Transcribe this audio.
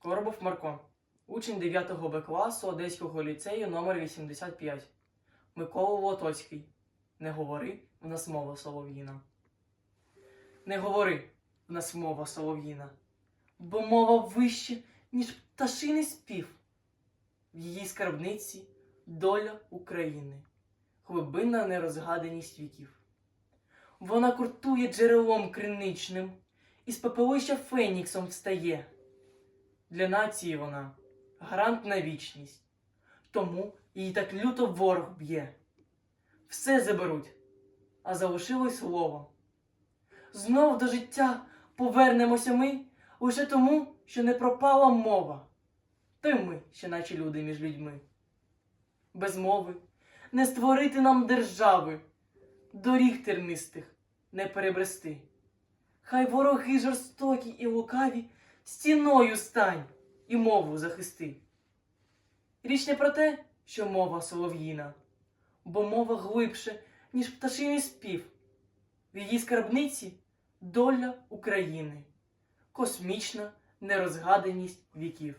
Коробов Марко, учень 9 Б класу Одеського ліцею номер 85 Микола Лотоцький. Не говори, в нас мова солов'їна. Не говори, в нас мова солов'їна, бо мова вище, ніж пташиний спів. В її скарбниці доля України, глибинна нерозгаданість віків. Вона куртує джерелом криничним, із пепелища феніксом встає. Для нації вона гарант на вічність, тому її так люто ворог б'є. Все заберуть, а залишилось слово. Знов до життя повернемося ми лише тому, що не пропала мова. То й ми, ще наче люди між людьми. Без мови не створити нам держави, доріг тернистих не перебрести. Хай вороги жорстокі і лукаві стіною стань і мову захисти. Річ не про те, що мова солов'їна, бо мова глибше, ніж пташиний спів. В її скарбниці доля України, космічна нерозгаданість віків.